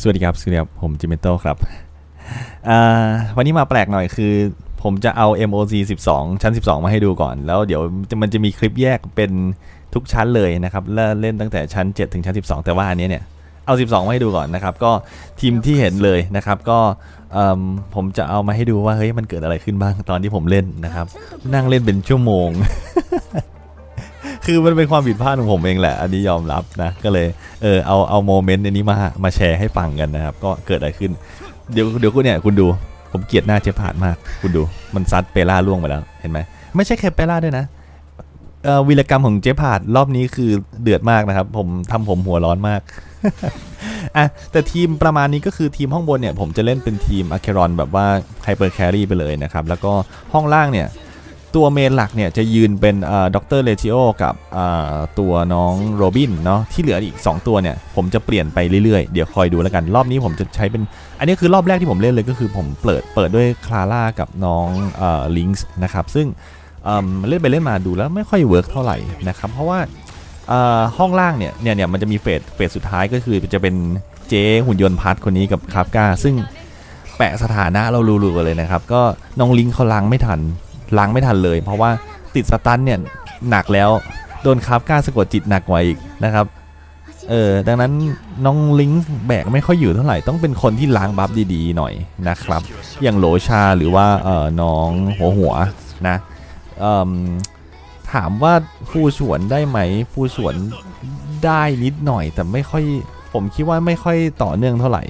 สวัสดีครับสวัสดีครับ ผมจิมเมโตครับอ่าวันนี้มาแปลกหน่อยคือ ผมจะเอา MOC 12 ชั้น 12 มาให้ดูก่อน แล้วเดี๋ยวมันจะมีคลิปแยกเป็นทุกชั้นเลยนะครับและเล่นตั้งแต่ชั้น 7 ถึงชั้น 12 แต่ว่าอันนี้เนี่ย เอา 12 มาให้ดูก่อนนะครับ ก็ทีมที่เห็นเลยนะครับ ก็เอิ่มผมจะเอามาให้ดูว่าเฮ้ยมันเกิดอะไรขึ้นบ้างตอนที่ผมเล่นนะครับ นั่งเล่นเป็นชั่วโมง คือมันเป็นความผิดพลาดของผมเองแหละ อันนี้ยอมรับนะ ก็เลยเออเอาเอาโมเมนต์อันนี้มามาแชร์ให้ฟังกันนะครับ ก็เกิดอะไรขึ้น เดี๋ยวเดี๋ยวคุณเนี่ยคุณดู ผมเกลียดหน้าเจ๊ผาดมาก คุณดู มันซัดเปล่าล่วงไปแล้ว เห็นไหม ไม่ใช่แค่เปล่าด้วยนะเอ่อวีรกรรมของเจ๊ผาดรอบนี้คือเดือดมากนะครับ ผมทำผมหัวร้อนมากอะแต่ทีมประมาณนี้ก็คือทีมห้องบนเนี่ย ผมจะเล่นเป็นทีมอะเครอนแบบว่าไฮเปอร์แครี่ไปเลยนะครับ แล้วก็ห้องล่างเนี่ย ตัวเมนหลักเนี่ยจะยืนเป็นด็อกเตอร์เลจิโอกับตัวน้องโรบินเนาะที่เหลืออีก 2 ตัวเนี่ยผมจะเปลี่ยนไปเรื่อยๆ เดี๋ยวคอยดูแล้วกัน รอบนี้ผมจะใช้เป็น อันนี้คือรอบแรกที่ผมเล่นเลยก็คือผมเปิดเปิดด้วยคลาร่ากับน้องลิงส์นะครับ ซึ่งเเล่นไปเล่นมาดูแล้วไม่ค่อยเวิร์กเท่าไหร่นะครับ เพราะว่าห้องล่างเนี่ยเนี่ยเนี่ยมันจะมีเฟสเฟสสุดท้ายก็คือจะเป็นเจหุ่นยนต์พัดคนนี้กับคาฟกาซึ่งแปะสถานะเรารู้ๆเลยนะครับ ก็น้องลิงเขาล้างไม่ทัน ล้างไม่ทันเลย เพราะว่าติดสตันเนี่ยหนักแล้วโดนคาฟกาสะกดจิตหนักกว่าอีกนะครับเออดังนั้นน้องลิงแบกไม่ค่อยอยู่เท่าไหร่ต้องเป็นคนที่ล้างบัฟดีๆหน่อยนะครับ อย่างโหลชาหรือว่าเออน้องหัวหัวนะถามว่าฟูสวนได้ไหมฟูสวนได้นิดหน่อย แต่ไม่ค่อยผมคิดว่าไม่ค่อยต่อเนื่องเท่าไหร่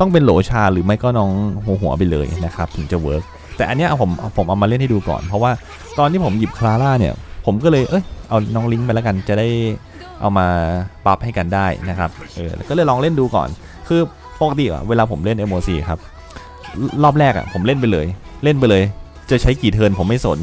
ต้องเป็นโหลชาหรือไม่ก็น้องหัวหัวไปเลยนะครับ ถึงจะเวิร์ก แต่อันเนี้ยผมผมเอามาเล่นให้ดูก่อน เพราะว่าตอนที่ผมหยิบคลาร่าเนี่ย ผมก็เลยเอ้ยเอาน้องลิงไปแล้วกันจะได้เอามาปรับให้กันได้นะครับเออก็เลยลองเล่นดูก่อน คือปกติอะเวลาผมเล่น MOC ครับรอบแรกอะผมเล่นไปเลย เล่นไปเลย จะใช้กี่เทิร์นผมไม่สน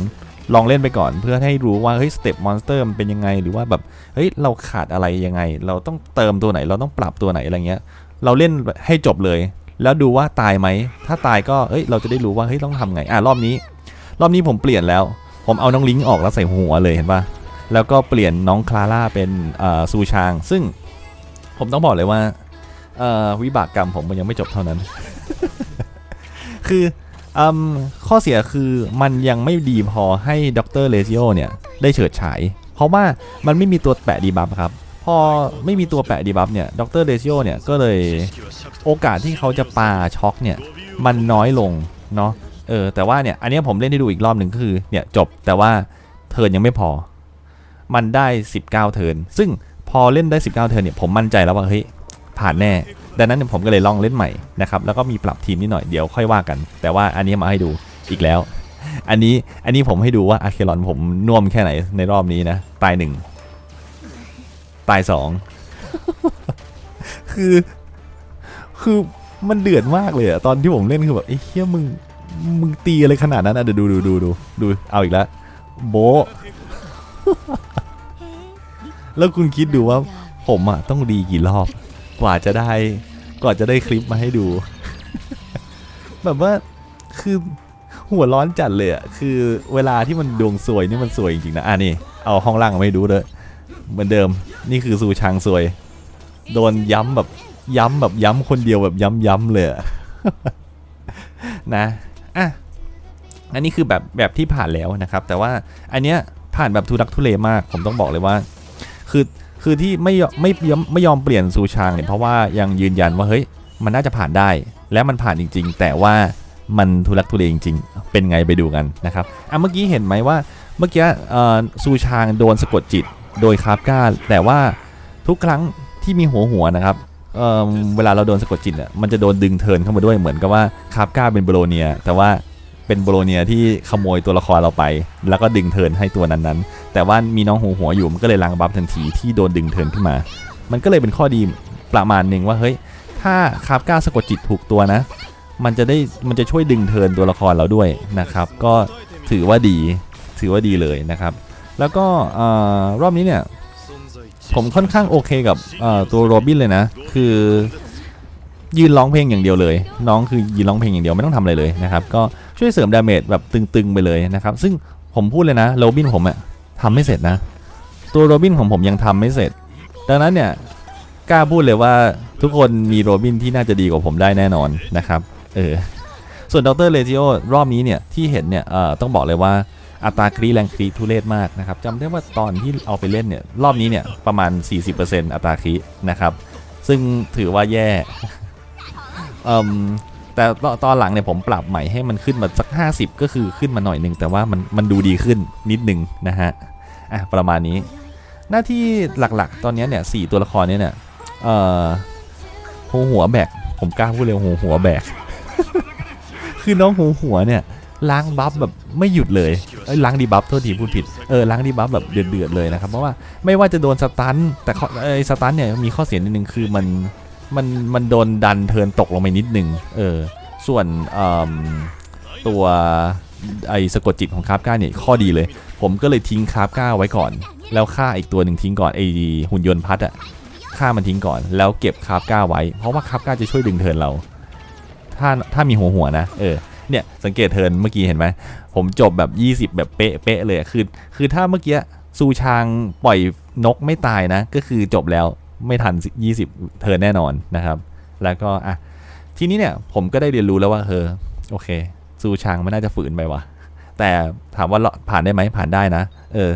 ลองเล่นไปก่อนเพื่อให้รู้ว่าเฮ้ยสเต็ปมอนสเตอร์มันเป็นยังไง หรือว่าแบบเฮ้ยเราขาดอะไรยังไง เราต้องเติมตัวไหน เราต้องปรับตัวไหนอะไรเงี้ย เราเล่นให้จบเลย แล้วดูว่าตายไหม ถ้าตายก็เอ้ยเราจะได้รู้ว่าเฮ้ยต้องทำไง อะรอบนี้ รอบนี้ผมเปลี่ยนแล้ว ผมเอาน้องลิงออกแล้วใส่หัวเลยเห็นปะแล้วก็เปลี่ยนน้องคลาร่าเป็นอ่อซูชาง ซึ่งผมต้องบอกเลยว่าอ่อวิบากกรรมผมมันยังไม่จบเท่านั้น คืออข้อเสียคือมันยังไม่ดีพอให้ดรเลซิโอเนี่ยได้เฉิดฉาย เพราะว่ามันไม่มีตัวแปะดีบัฟครับ พอไม่มีตัวแปะดีบัฟเนี่ยดรเลซิโอเนี่ยก็เลยโอกาสที่เขาจะปาช็อกเนี่ยมันน้อยลงเนาะเออแต่ว่าเนี่ยอันนี้ผมเล่นให้ดูอีกรอบหนึ่งคือเนี่ยจบแต่ว่าเทิร์นยังไม่พอ มันได้ 19 เทิร์นซึ่งพอเล่นได้ 19 เทิร์นเนี่ยผมมั่นใจแล้วว่าเฮ้ยผ่านแน่ ดังนั้นผมก็เลยลองเล่นใหม่นะครับแล้วก็มีปรับทีมนิดหน่อยเดี๋ยวค่อยว่ากัน แต่ว่าอันนี้มาให้ดูอีกแล้ว อันนี้อันนี้ผมให้ดูว่าอาเคลอนผมน่วมแค่ไหนในรอบนี้นะตายหนึ่ง ตายสอง คือ คือมันเดือดมากเลยอะตอนที่ผมเล่นคือแบบไอ้เฮียมึง มึงตีอะไรขนาดนั้นอะเดี๋ยวดูดูดูดูดูเอาอีกแล้วโบ แล้วคุณคิดดูว่าผมอะต้องดีกี่รอบ กว่าจะได้กว่าจะได้คลิปมาให้ดู แบบว่าคือหัวร้อนจัดเลยอะคือเวลาที่มันดวงสวยนี่มันสวยจริงๆนะอะนี่เอาห้องล่างไมาให้ดูเลย เหมือนเดิม นี่คือสู่ชางสวย โดนย้ำแบบย้ำแบบย้ำคนเดียวแบบย้ำๆเลยนะอะอันนี้คือแบบแบบที่ผ่านแล้วนะครับ แต่ว่าอันเนี้ยผ่านแบบทุรักทุเลมาก ผมต้องบอกเลยว่า คือคือที่ไม่ไม่ไม่ยอมเปลี่ยนซูชางเนี่ยเพราะว่ายังยืนยันว่าเฮ้ยมันน่าจะผ่านได้ และมันผ่านจริง ๆ แต่ว่ามันทุรักทุเลจริง ๆ เป็นไงไปดูกันนะครับอะเมื่อกี้เห็นไหมว่าเมื่อกี้ซูชางโดนสะกดจิต โดยคาร์ก้า แต่ว่าทุกครั้งที่มีหัวหัวนะครับเออเวลาเราโดนสะกดจิตเนี่ยมันจะโดนดึงเทินเข้ามาด้วยเหมือนกับว่าคาบก้าเป็นโบโลเนีย แต่ว่าเป็นโบโลเนียที่ขโมยตัวละครเราไป แล้วก็ดึงเทินให้ตัวนั้นๆ แต่ว่ามีน้องหัวหัวอยู่มันก็เลยล้างบัฟทันทีที่โดนดึงเทินขึ้นมา มันก็เลยเป็นข้อดีประมาณหนึ่งว่าเฮ้ยถ้าคาบก้าสะกดจิตถูกตัวนะ มันจะได้มันจะช่วยดึงเทินตัวละครเราด้วยนะครับ ก็ถือว่าดีถือว่าดีเลยนะครับ แล้วก็รอบนี้เนี่ย ผมค่อนข้างโอเคกับตัวโรบินเลยนะ คือยืนร้องเพลงอย่างเดียวเลย น้องคือยืนร้องเพลงอย่างเดียวไม่ต้องทำอะไรเลยนะครับ ก็ช่วยเสริมดาเมจแบบตึงๆไปเลยนะครับ ซึ่งผมพูดเลยนะโรบินผมอะทำไม่เสร็จนะ ตัวโรบินของผมยังทำไม่เสร็จ ดังนั้นเนี่ยกล้าพูดเลยว่าทุกคนมีโรบินที่น่าจะดีกว่าผมได้แน่นอนนะครับ เออ ส่วนดรเลจิโอรอบนี้เนี่ยที่เห็นเนี่ยต้องบอกเลยว่า อัตราครีแรงครีทุเรศมากนะครับจำได้ว่าตอนที่เอาไปเล่นเนี่ยรอบนี้เนี่ยประมาณ 40%อัตราครีนะครับ ซึ่งถือว่าแย่แต่ตตอนหลังเนี่ยผมปรับใหม่ให้มันขึ้นมาสัก 50 ก็คือขึ้นมาหน่อยหนึ่งแต่ว่ามันมันดูดีขึ้นนิดหนึ่งนะฮะอะประมาณนี้ หน้าที่หลักๆ ตอนนี้เนี่ยสตัวละครเนี่ยเนี่ยเอ่อหัวหัวแบกผมกล้าพูดเลยหัวหัวแบกคือน้องหัวหัวเนี่ย ล้างบัฟแบบไม่หยุดเลยเอ้ยล้างดีบัฟโทษทีพูดผิดเออล้างดีบัฟแบบเดือดๆเลยนะครับเพราะว่าไม่ว่าจะโดนสตันแต่ไอ้สตันเนี่ยมีข้อเสียนิดนึงคือมันมันมันโดนดันเทินตกลงไปนิดนึงเออส่วนตัวไอ้สะกดจิตของคาร์ฟก้าเนี่ยข้อดีเลย ผมก็เลยทิ้งคาร์ฟก้าไว้ก่อน แล้วฆ่าอีกตัวหนึ่งทิ้งก่อนไอ้หุ่นยนต์พัดอะฆ่ามันทิ้งก่อน แล้วเก็บคาร์ฟก้าไว้เพราะว่าคาร์ฟก้าจะช่วยดึงเทินเรา ถ้าถ้ามีหัวหัวนะเออ เนี่ยสังเกตเทินเมื่อกี้เห็นไหมผมจบแบบ 20 แบบเป๊ะเป๊ะเลยคือคือถ้าเมื่อกี้ซูชางปล่อยนกไม่ตายนะ ก็คือจบแล้วไม่ทัน 20 เทิร์นแน่นอนนะครับ แล้วก็อะทีนี้เนี่ยผมก็ได้เรียนรู้แล้วว่าเออโอเคซูชางไม่น่าจะฝืนไปวะแต่ถามว่าผ่านได้ไหมผ่านได้นะ เออ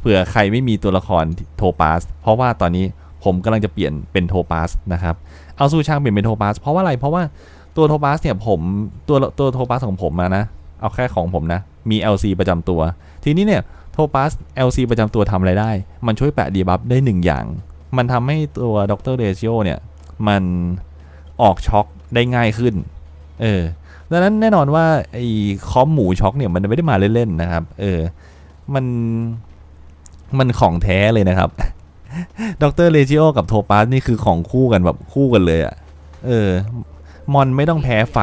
เผื่อใครไม่มีตัวละครโทปาสเพราะว่าตอนนี้ผมกำลังจะเปลี่ยนเป็นโทปาสนะครับ เอาซูชางเปลี่ยนเป็นโทปาสเพราะว่าอะไรเพราะว่า ตัวโทปาสเนี่ยผมตัวตัวโทปาสของผมมานะ เอาแค่ของผมนะ มี LC ประจำตัว ทีนี้เนี่ยโทปาส LC ประจำตัวทำอะไรได้ มันช่วยแปะดีบัฟได้หนึ่งอย่าง มันทำให้ตัวดรเดชิโอเนี่ย มันออกช็อคได้ง่ายขึ้น เออดังนั้นแน่นอนว่าไอ้คอมหมูช็อคเนี่ยมันไม่ได้มาเล่นๆนะครับ เออ มันมันของแท้เลยนะครับ ดรเลจิโอกับโทปัสนี่คือของคู่กันแบบคู่กันเลยอะ่ะ เออ มอนไม่ต้องแพ้ไฟ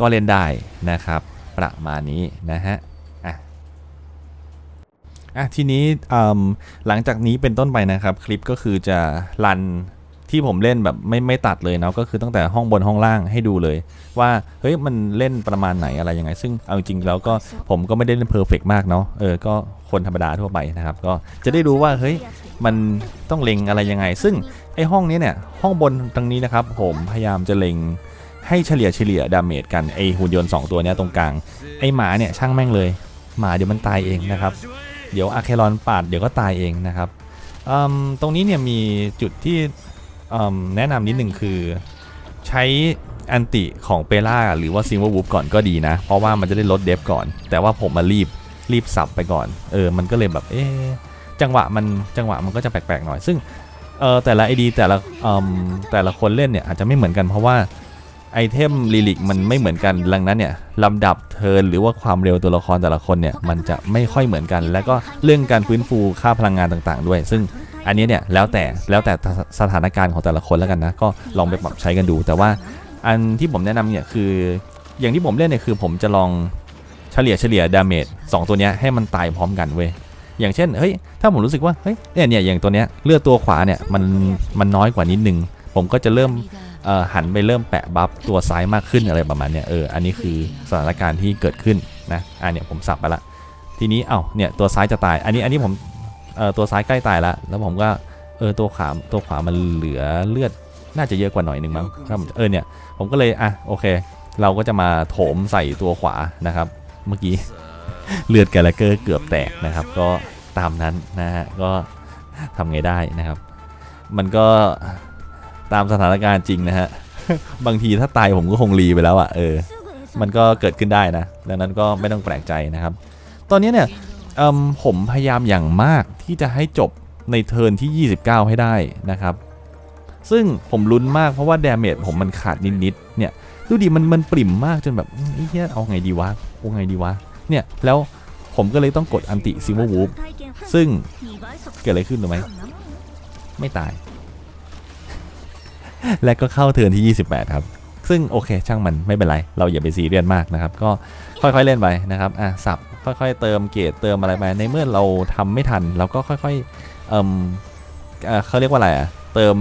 ก็เล่นได้นะครับ ประมาณนี้นะฮะอะอะทีนี้หลังจากนี้เป็นต้นไปนะครับคลิปก็คือจะรันที่ผมเล่นแบบไม่ไม่ตัดเลยเนาะก็คือตั้งแต่ห้องบนห้องล่างให้ดูเลย ว่าเฮ้ยมันเล่นประมาณไหนอะไรยังไง ซึ่งเอาจริงแล้วก็ผมก็ไม่ได้เล่นเพอร์เฟกมากเนาะเออก็คนธรรมดาทั่วไปนะครับ ก็จะได้รู้ว่าเฮ้ยมันต้องเล็งอะไรยังไง ซึ่งไอห้องนี้เนี่ยห้องบนตรงนี้นะครับ ผมพยายามจะเล็ง ให้เฉลี่ยเฉลี่ยดาเมจกันไอหุ่นยนต์สองตัวเนี้ยตรงกลาง ไอหมาเนี่ยช่างแม่งเลย หมาเดี๋ยวมันตายเองนะครับ เดี๋ยวอาเคลอนปาดเดี๋ยวก็ตายเองนะครับตรงนี้เนี่ยมีจุดที่แนะนำนิดหนึ่งคือ ใช้อันติของเปล่าหรือว่าซิงเวอร์วูฟก่อนก็ดีนะ เพราะว่ามันจะได้ลดเดฟก่อน แต่ว่าผมมารีบรีบสับไปก่อน เออ มันก็เลยแบบเอ๊จังหวะมันจังหวะมันก็จะแปลกๆหน่อย ซึ่งเออแต่ละไอดีแต่ละอืมแต่ละคนเล่นเนี่ยอาจจะไม่เหมือนกันเพราะว่า ไอเทมลิลิกมันไม่เหมือนกันดังนั้นเนี่ยลำดับเทินหรือว่าความเร็วตัวละครแต่ละคนเนี่ยมันจะไม่ค่อยเหมือนกัน แล้วก็เรื่องการฟื้นฟูค่าพลังงานต่างๆ ด้วย ซึ่งอันนี้เนี่ยแล้วแต่แล้วแต่สถานการณ์ของแต่ละคนแล้วกันนะก็ลองไปปรับใช้กันดู แต่ว่าอันที่ผมแนะนำเนี่ยคือ อย่างที่ผมเล่นเนี่ยคือผมจะลองเฉลี่ยเฉลี่ยดาเมจสตัวเนี้ยให้มันตายพร้อมกันเว้ยอย่างเช่นเฮ้ยถ้าผมรู้สึกว่าเฮ้ยเนี่ยเนี่ยอย่างตัวเนี้ยเลือดตัวขวาเนี่ยมันมันน้อยกว่านิดนึงผมก็จะเริ่ม หันไปเริ่มแปะบัฟตัวซ้ายมากขึ้นอะไรประมาณเนี้ยเอออันนี้คือสถานการณ์ที่เกิดขึ้นนะอันเนี้ยผมสับไปละทีนี้เอ้าเนี่ยตัวซ้ายจะตาย อันนี้อันนี้ผมเออตัวซ้ายใกล้ตายแล้วแล้วผมก็เออตัวขวาตัวขวามันเหลือเลือดน่าจะเยอะกว่าหน่อยหนึ่งมั้งถ้าเออเนี่ยผมก็เลยอะโอเค เราก็จะมาโถมใส่ตัวขวานะครับ เมื่อกี้เลือดแกลเกอร์เกือบแตกนะครับ ก็ตามนั้นนะฮะก็ทำไงได้นะครับ มันก็ ตามสถานการณ์จริงนะฮะ บางทีถ้าตายผมก็คงรีไปแล้วอะ่ะเออ มันก็เกิดขึ้นได้นะ ดังนั้นก็ไม่ต้องแปลกใจนะครับ ตอนนี้เนี่ยผมพยายามอย่างมากที่จะให้จบในเทิร์นที่ 29 ให้ได้นะครับ ซึ่งผมลุ้นมากเพราะว่าดาเมจผมมันขาดนิดๆเนี่ยดูดิมันมันปริ่มมากจนแบบเหี้ยเอาไงดีวะเอาไงดีวะเนี่ยแล้วผมก็เลยต้องกดอันติซิมเวอร์วูฟซึ่งเกิดอะไรขึ้นหรู้ไหมไม่ตาย และก็เข้าเทิร์นที่ 28 ครับ ซึ่งโอเค ช่างมันไม่เป็นไร เราอย่าไปซีเรียสมากนะครับ ก็ค่อยๆเล่นไปนะครับ อะสับ ค่อยๆ เติมเกรดเติมอะไรไป ในเมื่อเราทำไม่ทัน เราก็ค่อยๆ เอ่มเอ่อเขาเรียกว่าอะไรอะ เติม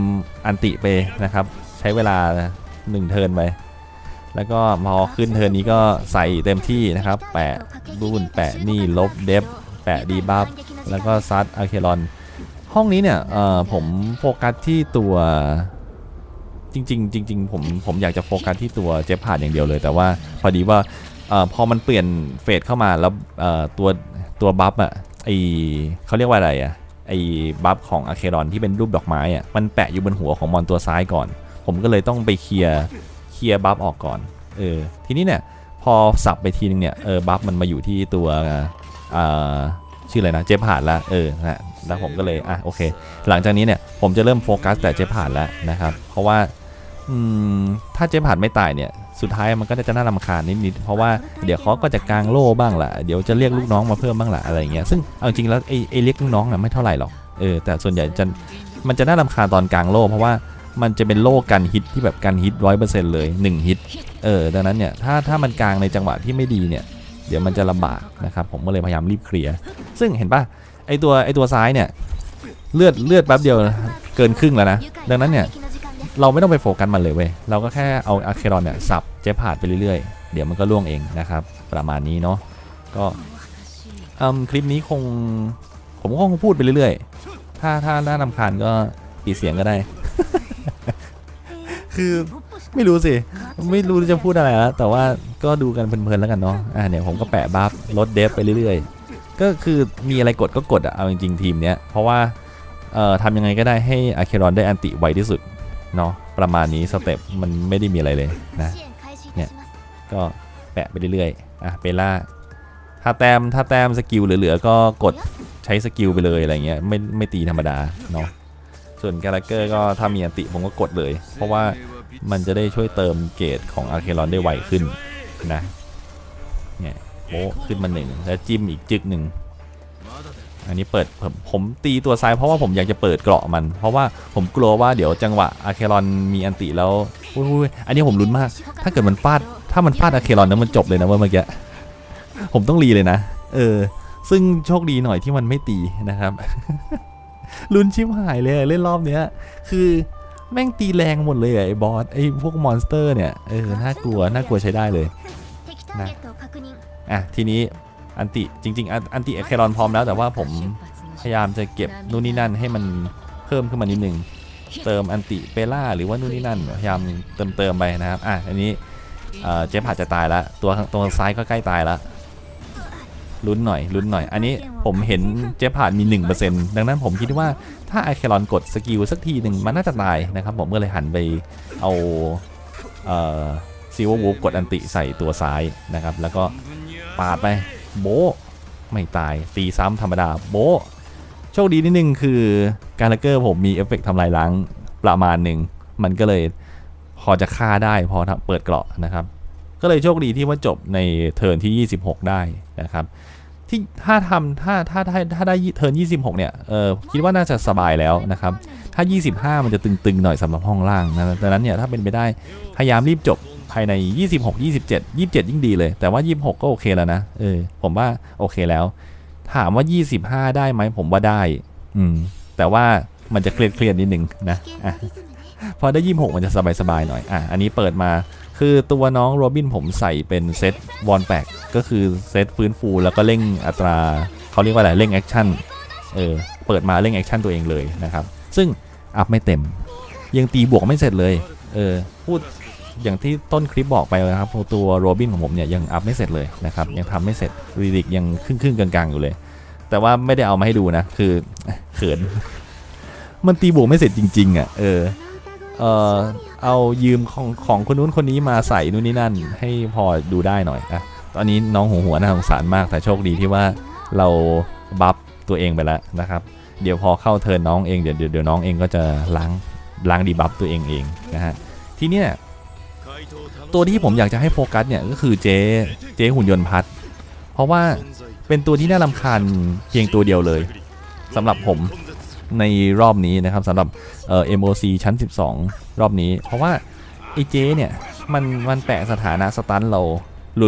อันติไปนะครับ ใช้เวลาหนึ่งเทิร์นไป แล้วก็พอขึ้นเทิร์นนี้ก็ใส่เต็มที่นะครับ แปะบูนแปะนี่ลบเดฟแปะดีบัฟแล้วก็ซัดอาเคลอน ห้องนี้เนี่ยเอ่อผมโฟกัสที่ตัว จริงๆจริงๆผมผมอยากจะโฟกัสที่ตัวเจฟผ่านอย่างเดียวเลย แต่ว่าพอดีว่าอพอมันเปลี่ยนเฟสเข้ามาแล้วตัวตัวบัฟอะไอเขาเรียกว่าอะไรอะไอบัฟของอะเครอนที่เป็นรูปดอกไม้อะมันแปะอยู่บนหัวของมอนตัวซ้ายก่อน ผมก็เลยต้องไปเคลียร์เคลียร์บัฟออกก่อนเออทีนี้เนี่ยพอสับไปทีนึงเนี่ยเออบัฟมันมาอยู่ที่ตัวอ่อชื่ออะไรนะเจฟผ่านละเออนะแล้วผมก็เลยอะโอเค หลังจากนี้เนี่ยผมจะเริ่มโฟกัสแต่เจ๊ผ่านแล้วนะครับเพราะว่า อืมถ้าเจ๊ผ่านไม่ตายเนี่ยสุดท้ายมันก็จะน่ารำคาญนิดๆเพราะว่าเดี๋ยวเขาก็จะกางโล่บ้างแหละเดี๋ยวจะเรียกลูกน้องมาเพิ่มบ้างแหละอะไรอย่างเงี้ยซึ่งเอาจริงแล้วไอ้ไอ้เรียกลูกน้องน่ะไม่เท่าไหร่หรอกเออแต่ส่วนใหญ่จะมันจะน่ารำคาญตอนกลางโล่เพราะว่ามันจะเป็นโล่กันฮิตที่แบบกันฮิตร้อยเปอร์เซ็นต์เลย1ฮิตเออดังนั้นเนี่ยถ้าถ้ามันกลางในจังหวะที่ไม่ดีเนี่ยเดี๋ยวมันจะลำบากนะครับผมก็เลยพยายามรีบเคลียร์ซึ่งเห็นป่ะไอตัวไอตัวซ้ายเนี่ยเลือดเลือดแป๊บเดียวเกินครึ่งแล้วนะดังนั้นเนี่ย เราไม่ต้องไปโฟกัสมันเลยเว้ย เราก็แค่เอาอะเครอนเนี่ยสับเจ๊ผ่านไปเรื่อยๆ เดี๋ยวมันก็ล่วงเองนะครับ ประมาณนี้เนาะ ก็คลิปนี้คง ผมก็คงพูดไปเรื่อยๆ ถ้าถ้าน่ารำคาญก็ปิดเสียงก็ได้ คือไม่รู้สิ ไม่รู้จะพูดอะไรแล้ว แต่ว่าก็ดูกันเพลินๆแล้วกันเนาะ อ่าเนี่ยผมก็แปะบัฟลดเดฟไปเรื่อยๆ ก็คือมีอะไรกดก็กดอะเอาจริงๆทีมเนี้ย เพราะว่าเอ่อทำยังไงก็ได้ให้อะเครอนได้อันติไวที่สุด เนาะประมาณนี้สเต็ปมันไม่ได้มีอะไรเลยนะเนี่ยก็แปะไปเรื่อยๆอะเปล่าถ้าแต้มถ้าแต้มสกิลเหลือๆก็กดใช้สกิลไปเลยอะไรเงี้ยไม่ไม่ตีธรรมดาเนาะส่วนแกลเกอร์ก็ถ้ามีอันติผมก็กดเลย เพราะว่ามันจะได้ช่วยเติมเกรดของอาร์เครอนได้ไวขึ้นนะเนี่ยโอ้ขึ้นมาหนึ่งแล้วจิ้มอีกจึกหนึ่ง อันนี้เปิดผมผมตีตัวซ้ายเพราะว่าผมอยากจะเปิดเกราะมัน เพราะว่าผมกลัวว่าเดี๋ยวจังหวะอาเครอนมีอันติแล้วอุ้ยอันนี้ผมลุ้นมาก ถ้าเกิดมันฟาด ถ้ามันฟาดอาเครอนนั้นมันจบเลยนะเมื่อกี้ผมต้องรีเลยนะ เออ ซึ่งโชคดีหน่อยที่มันไม่ตีนะครับลุ้นชิบหายเลยเล่นรอบเนี้ย คือแม่งตีแรงหมดเลยไอ้บอสไอ้พวกมอนสเตอร์เนี่ยเออน่ากลัวน่ากลัวใช้ได้เลยนะอะทีนี้ อันติจริง ๆ อันติอาเครอนพร้อมแล้วแต่ว่าผมพยายามจะเก็บนู่นนี่นั่นให้มันเพิ่มขึ้นมานิดนึงเติมอันติเปล่าหรือว่านู่นนี่นั่นพยายามเติมเติมไปนะครับอะอันนี้เจฟอาจจะตายแล้วตัวตัวซ้ายก็ใกล้ตายแล้วลุ้นหน่อยลุ้นหน่อย อันนี้ผมเห็นเจฟผ่านมี 1%ดังนั้นผมคิดว่าถ้าไอเคลอนกดสกิลสักทีหนึ่งมันน่าจะตายนะครับผมก็เลยหันไปเอาเอ่อซีววูฟกดอันติใส่ตัวซ้ายนะครับ แล้วก็ปาดไป โบไม่ตายตีซ้ำธรรมดาโบโชคดีนิดนึงคือการเลเกอร์ผมมีเอฟเฟกต์ทำลายล้างประมาณหนึ่ง มันก็เลยพอจะฆ่าได้พอเปิดเกราะนะครับ ก็เลยโชคดีที่ว่าจบในเทิร์นที่ 26 ได้นะครับที่ถ้าทำถ้าถ้าถ้าถ้าได้เทิร์น26 เนี่ยเออคิดว่าน่าจะสบายแล้วนะครับ ถ้า 25 มันจะตึงๆหน่อยสำหรับห้องล่างนะดังนั้นเนี่ยถ้าเป็นไปได้พยายามรีบจบ ภายใน 26 27 27 ยิ่งดีเลย แต่ว่า 26 ก็โอเคแล้วนะ เออ ผมว่าโอเคแล้ว ถามว่า 25 ได้ไหมผมว่าได้ อืม แต่ว่ามันจะเครียดเครียดนิดนึงนะอะพอได้ 26 มันจะสบายๆหน่อย อะ อันนี้เปิดมา คือตัวน้องโรบินผมใส่เป็นเซตวอนแปกก็คือเซตฟื้นฟูแล้วก็เร่งอัตรา เขาเรียกว่าอะไร เร่งแอคชั่น เออ เปิดมาเร่งแอคชั่นตัวเองเลยนะครับ ซึ่งอัพไม่เต็ม ยังตีบวกไม่เสร็จเลย เออ พูด อย่างที่ต้นคลิปบอกไปนะครับตัวโรบินของผมเนี่ยยังอัพไม่เสร็จเลยนะครับยังทำไม่เสร็จรีดิกยังครึ่งๆกลางๆอยู่เลย แต่ว่าไม่ได้เอามาให้ดูนะ คือเขิน มันตีบวกไม่เสร็จจริงๆอะเออเออเอายืมของของคนนู้นคนนี้มาใส่นู่นนี่นั่น ให้พอดูได้หน่อยอะตอนนี้น้องหัวหัวน่าสงสารมากแต่โชคดีที่ว่าเราบัฟตัวเองไปแล้วนะครับ เดี๋ยวพอเข้าเทิร์นน้องเองเดี๋ยวเดี๋ยวเดี๋ยวน้องเองก็จะล้างล้างดีบัฟตัวเองเองนะฮะทีเนี้ย ตัวที่ผมอยากจะให้โฟกัสเนี่ยก็คือเจเจหุ่นยนต์พัด เพราะว่าเป็นตัวที่น่ารำคาญเพียงตัวเดียวเลยสำหรับผมในรอบนี้นะครับสำหรับเอ่อ MOC ชั้น 12 รอบนี้ เพราะว่าไอเจเนี่ยมันมันแปะสถานะสตันเรา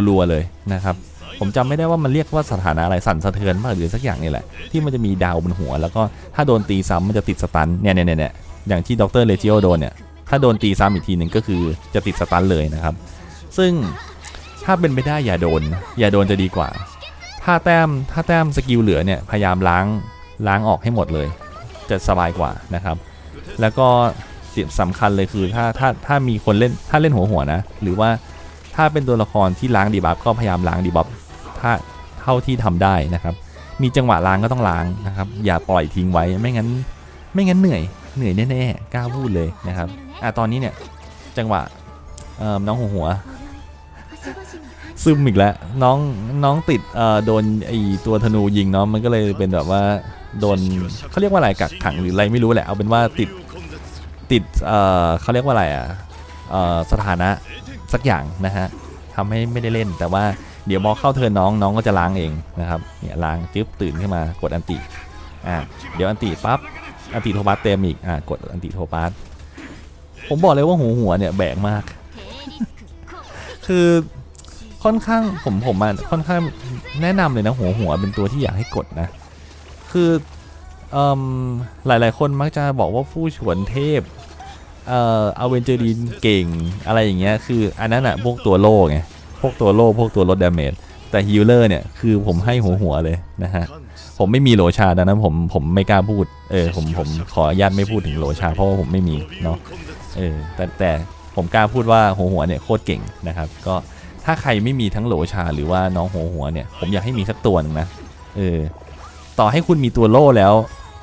รัวๆเลยนะครับผมจำไม่ได้ว่ามันเรียกว่าสถานะอะไรสั่นสะเทือนมากหรือสักอย่างนี่แหละ ที่มันจะมีดาวบนหัว แล้วก็ถ้าโดนตีซ้ำมันจะติดสตันเนี่ยเนี่ยเนี่ยอย่างที่ดรเลจิโอโดนเนี่ย ถ้าโดนตีซ้ำอีกทีหนึ่งก็คือจะติดสตันเลยนะครับ ซึ่งถ้าเป็นไปได้อย่าโดน อย่าโดนจะดีกว่า ถ้าแต้มถ้าแต้มสกิลเหลือเนี่ยพยายามล้างล้างออกให้หมดเลย จะสบายกว่านะครับ แล้วก็สิ่งสำคัญเลยคือถ้าถ้าถ้ามีคนเล่นถ้าเล่นหัวหัวนะ หรือว่าถ้าเป็นตัวละครที่ล้างดีบัฟก็พยายามล้างดีบัฟถ้าเท่าที่ทำได้นะครับ มีจังหวะล้างก็ต้องล้างนะครับ อย่าปล่อยทิ้งไว้ไม่งั้น ไม่งั้นเหนื่อย เหนื่อยแน่ๆกล้าพูดเลยนะครับอะตอนนี้เนี่ยจังหวะเอ่อน้องหัวหัวซึมอีกแล้วน้องน้องติดเอ่อโดนไอตัวธนูยิงเนาะมันก็เลยเป็นแบบว่าโดนเขาเรียกว่าอะไรกักขังหรืออะไรไม่รู้แหละเอาเป็นว่าติดติดเอ่อเขาเรียกว่าอะไรอะสถานะสักอย่างนะฮะทำให้ไม่ได้เล่นแต่ว่าเดี๋ยวมอเข้าเทินน้องน้องก็จะล้างเองนะครับเนี่ยล้างจึ๊บตื่นขึ้นมากดอันติอ่าเดี๋ยวอันติปั๊บ อันติโทบัสเต็มอีก อ่ากดอันติโทบัสผมบอกเลยว่าหัวหัวเนี่ยแบกมาก คือค่อนข้างผมผมมาค่อนข้างแนะนำเลยนะหัวหัวเป็นตัวที่อยากให้กดนะ คือเอ่มหลายๆ คนมักจะบอกว่าฟู่ฉวนเทพเอ่ออเวนเจอรีนเก่งอะไรอย่างเงี้ยคืออันนั้นอะพวกตัวโล่ไงพวกตัวโล่พวกตัวลดดาเมจ แต่ฮิลเลอร์เนี่ยคือผมให้หัวหัวเลยนะฮะผมไม่มีโลชาดังนั้นผมผมไม่กล้าพูดเออผมผมขออนุญาตไม่พูดถึงโลชาเพราะว่าผมไม่มีเนาะเออแต่แต่ผมกล้าพูดว่าหัวหัวเนี่ยโคตรเก่งนะครับ ก็ถ้าใครไม่มีทั้งโหลชาหรือว่าน้องหัวหัวเนี่ยผมอยากให้มีสักตัวหนึงนะเออต่อให้คุณมีตัวโล่แล้ว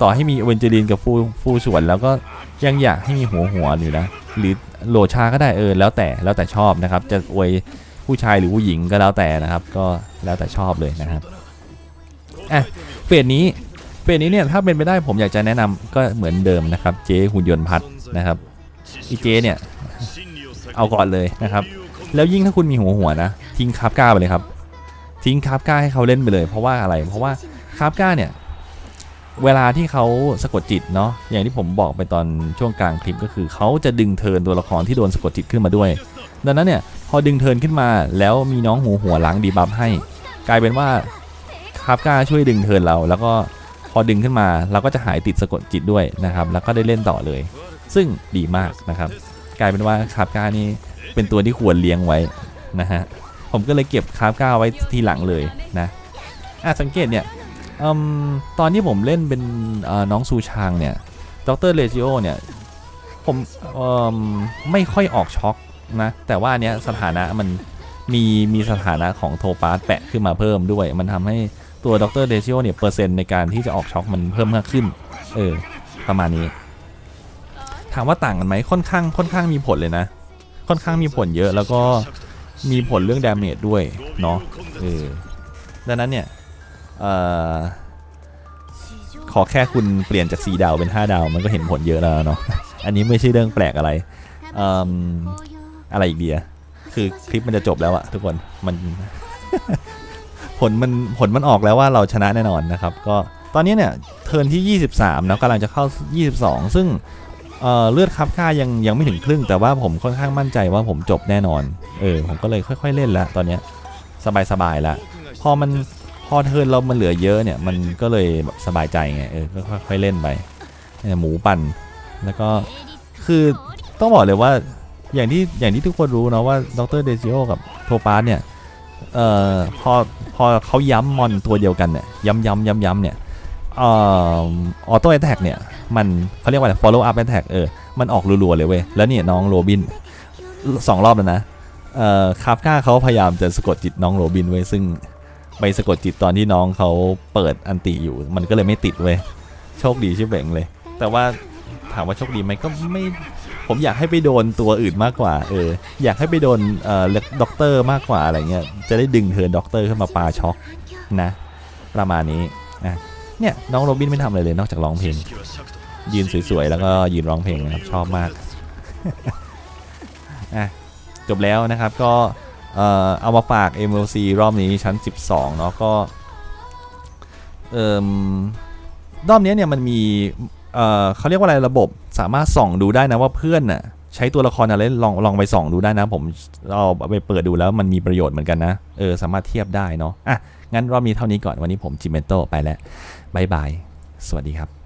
ต่อให้มีเวนเจอรีนกับฟูฟูสวนแล้วก็ยังอยากให้มีหัวหัวอยู่นะหรือโหลชาก็ได้เออแล้วแต่แล้วแต่ชอบนะครับ จะอวย ผู้ชายหรือผู้หญิงก็แล้วแต่นะครับ ก็แล้วแต่ชอบเลยนะครับอะเฟสนี้เฟสนี้เนี่ยถ้าเป็นไปได้ผมอยากจะแนะนำก็เหมือนเดิมนะครับเจหุ่นยนต์พัดนะครับอีเจเนี่ยเอาก่อนเลยนะครับ แล้วยิ่งถ้าคุณมีหัวหัวนะ ทิ้งคาบก้าไปเลยครับ ทิ้งคาบก้าให้เขาเล่นไปเลย เพราะว่าอะไร เพราะว่าคาบก้าเนี่ยเวลาที่เขาสะกดจิตเนาะอย่างที่ผมบอกไปตอนช่วงกลางคลิปก็คือเขาจะดึงเทินตัวละครที่โดนสะกดจิตขึ้นมาด้วย ดังนั้นเนี่ย พอดึงเทินขึ้นมาแล้วมีน้องหัวหัวล้างดีบัฟให้ กลายเป็นว่าคาบก้าช่วยดึงเทินเรา แล้วก็พอดึงขึ้นมาเราก็จะหายติดสะกดจิตด้วยนะครับ แล้วก็ได้เล่นต่อเลย ซึ่งดีมากนะครับ กลายเป็นว่าคาบก้านี่เป็นตัวที่ควรเลี้ยงไว้นะฮะผมก็เลยเก็บคาร์ฟก้าไว้ทีหลังเลยนะอะสังเกตเนี่ยอตอนที่ผมเล่นเป็นน้องซูชางเนี่ยดรเลจิโอเนี่ยผมมไม่ค่อยออกช็อค นะ แต่ว่าเนี้ยสถานะมันมีมีสถานะของโทปาสแปะขึ้นมาเพิ่มด้วย มันทำให้ตัวดรเลจิโอเนี่ยเปอร์เซ็นต์ในการที่จะออกช็อคมันเพิ่มมากขึ้น เออ ประมาณนี้ ถามว่าต่างกันไหมค่อนข้างค่อนข้างมีผลเลยนะ ค่อนข้างมีผลเยอะแล้วก็มีผลเรื่องดาเมจด้วยเนาะเออดังนั้นเนี่ยเอ่อขอแค่คุณเปลี่ยนจาก 4 ดาวเป็น 5 ดาว มันก็เห็นผลเยอะแล้วเนาะ อันนี้ไม่ใช่เรื่องแปลกอะไร อะไรอีกเดียคือคลิปมันจะจบแล้วอะทุกคนมัน ผลมันผลมันออกแล้วว่าเราชนะแน่นอนนะครับ ก็ตอนนี้เนี่ยเทิร์นที่ 23นะกำลังจะเข้า 22 ซึ่งเอ่อเลือดคับค่ายังยังไม่ถึงครึ่ง แต่ว่าผมค่อนข้างมั่นใจว่าผมจบแน่นอน เออ ผมก็เลยค่อยๆเล่นล้วตอนนี้ยสบายๆแล้วพอมันพอเทิร์นเรามันเหลือเยอะเนี่ย มันก็เลยแบบสบายใจไงเออค่อยๆเล่นไปเนี่ยหมูปั่นแล้วก็คือต้องบอกเลยว่า อย่างที่อย่างที่ทุกคนรู้นะว่าดรเดซิโอกับโทปาสเนี่ยเอ่อพอพอเขาย้ำมอนตัวเดียวกันเนี่ยย้ำย้ำย้ำย้ำเนี่ยเออโต้แอตแทกเนี่ยมันเขาเรียกว่าอะไร follow up attack เออ มันออกรัวๆเลยเว้ย แล้วเนี่ยน้องโรบินสองรอบแล้วนะ เอ่อคาบก้าเขาพยายามจะสะกดจิตน้องโรบินไว้ยซึ่งไปสะกดจิตตอนที่น้องเขาเปิดอันติอยู่ มันก็เลยไม่ติดเว้ย โชคดีชิบเบ่งเลย แต่ว่าถามว่าโชคดีไหมก็ไม่ ผมอยากให้ไปโดนตัวอื่นมากกว่า เออ อยากให้ไปโดนเอ่อด็อกเตอร์มากกว่าอะไรเงี้ย จะได้ดึงเทิร์นด็อกเตอร์ขึ้นมาปาช็อกนะ ประมาณนี้นะเนี่ยน้องโรบินไม่ทำอะไรเลยนอกจากร้องเพลง ยืนสวยๆ แล้วก็ยืนร้องเพลงนะครับชอบมากอะจบแล้วนะครับก็เอ่อเอามาฝาก MLC รอบนี้ชั้น 12 เนาะก็เอ่มรอบนี้เนี่ยมันมีเอ่อเขาเรียกว่าอะไรระบบ สามารถส่องดูได้นะว่าเพื่อนน่ะใช้ตัวละครอะไรลองลองไปส่องดูได้นะ ผมเราไปเปิดดูแล้วมันมีประโยชน์เหมือนกันนะเออสามารถเทียบได้เนาะอะงั้นรอบนี้เท่านี้ก่อนวันนี้ผมจิมเมนโตไปแล้วบายบายสวัสดีครับ